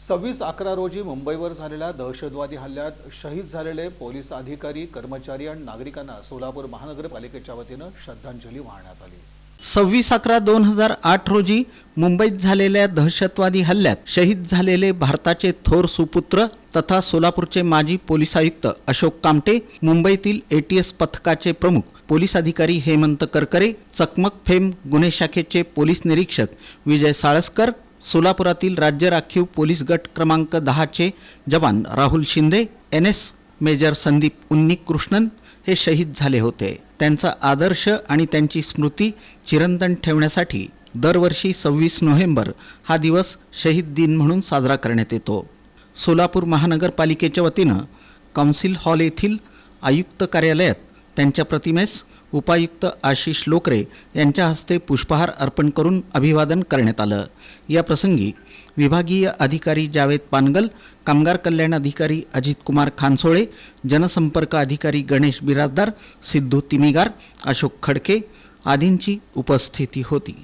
सव्वीस अकरा रोजी मुंबईवर झालेल्या दहशतवादी हल्ल्यात शहीद झालेले पोलीस अधिकारी कर्मचारी आणि नागरिकांना सोलापूर महानगरपालिकेच्या वतीनं श्रद्धांजली वाहण्यात आली. सव्वीस अकरा दोन हजार आठ रोजी मुंबईत झालेल्या दहशतवादी हल्ल्यात शहीद झालेले भारताचे थोर सुपुत्र तथा सोलापूरचे माजी पोलीस आयुक्त अशोक कामटे मुंबईतील एटीएस पथकाचे प्रमुख पोलीस अधिकारी हेमंत करकरे चकमक फेम गुन्हे शाखेचे पोलीस निरीक्षक विजय साळसकर सोलापुरातील राज्य राखीव पोलीस गट क्रमांक दहाचे जवान Rahul Shinde N S major Sandeep Unnikrishnan हे शहीद झाले होते. त्यांचा आदर्श आणि त्यांची स्मृती चिरंतन ठेवण्यासाठी दरवर्षी सव्वीस नोव्हेंबर हा दिवस शहीद दिन म्हणून साजरा करण्यात येतो. सोलापूर महानगरपालिकेच्या वतीनं काउन्सिल हॉल येथील आयुक्त कार्यालयात त्यांच्या प्रतिमेस उपायुक्त आशिष लोकरे यांच्या हस्ते पुष्पहार अर्पण करून अभिवादन करण्यात आलं. या प्रसंगी विभागीय अधिकारी जावेद पानगल कामगार कल्याण अधिकारी अजित कुमार खानसोळे जनसंपर्क अधिकारी गणेश बिराजदार सिद्धू तिमिगार अशोक खडके आदींची उपस्थिती होती.